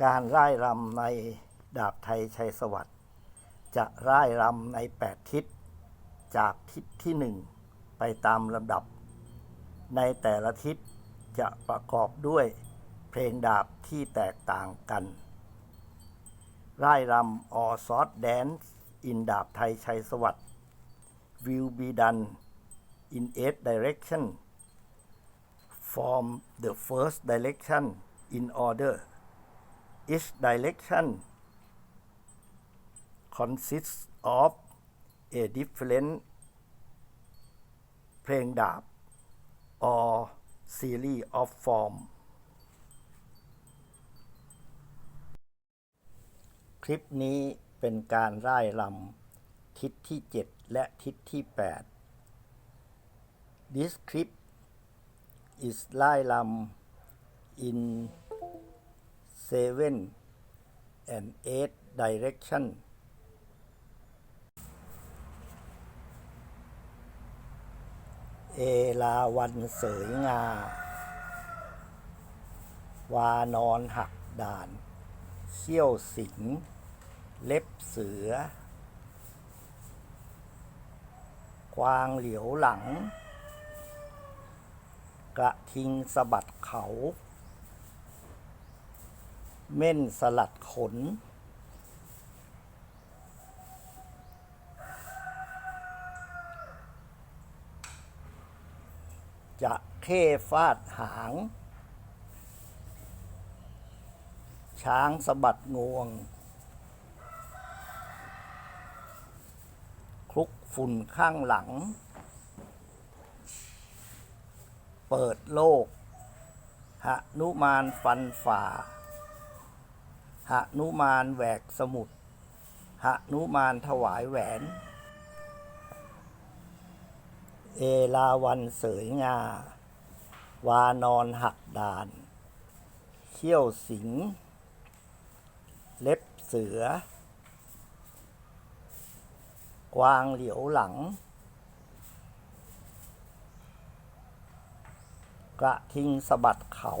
การร่ายรำในดาบไทยชัยสวัสดิ์จะร่ายรำในแปดทิศ จากทิศที่หนึ่งไปตามลำดับ ในแต่ละทิศจะประกอบด้วยเพลงดาบที่แตกต่างกัน ร่ายรำ or short dance in ดาบไทยชัยสวัสดิ์ will be done in eight direction from the first direction in order each direction consists of a different เพลงดาบ or series of form คลิปนี้เป็นการร่ายรำทิศที่ 7 และทิศที่ 8 This clip is ร่ายรำ in seven and eight direction เอลาวันเสยงา วานอนหักด่าน เขี้ยวสิง เล็บเสือ กวางเหลียวหลัง กระทิงสะบัดเขา เม่นสลัดขน จะเข้ฟาดหาง ช้างสะบัดงวง คลุกฝุ่นข้างหลัง เปิดโลกหนุมานฟันฝ่า หนุมานแหวกสมุทรหนุมานถวายแหวน เอลาวันเสยงา วานอนหักดาน เขี้ยวสิง เล็บเสือ กวางเหลียวหลัง กระทิงสะบัดเขา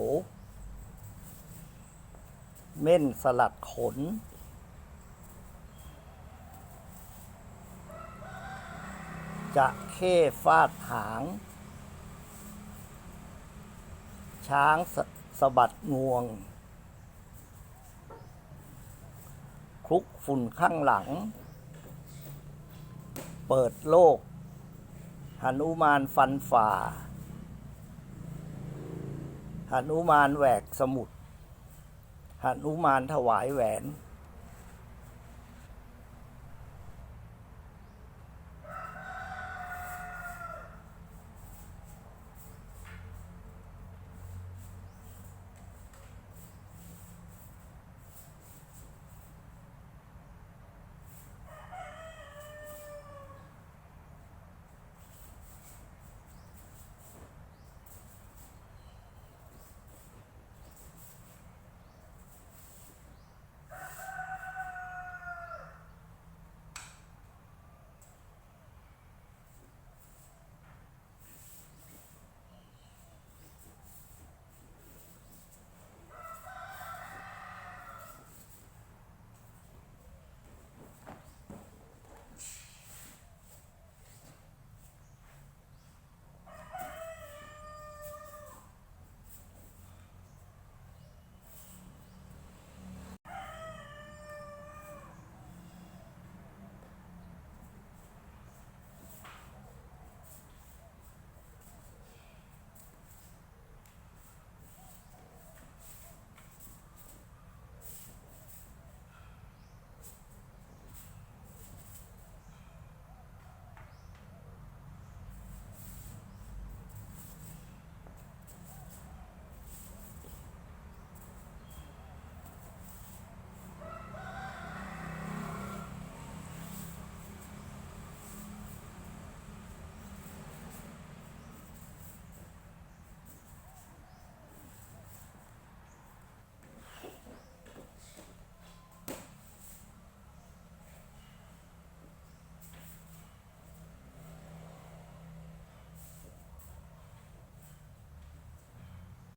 เม่นสลัดขน จะเข้ฟาดหาง ช้างสสะบัดงวง คลุกฝุ่นข้างหลัง เปิดโลก หนุมานฟันฝ่าหนุมานแหวกสมุทร หนุมานถวายแหวน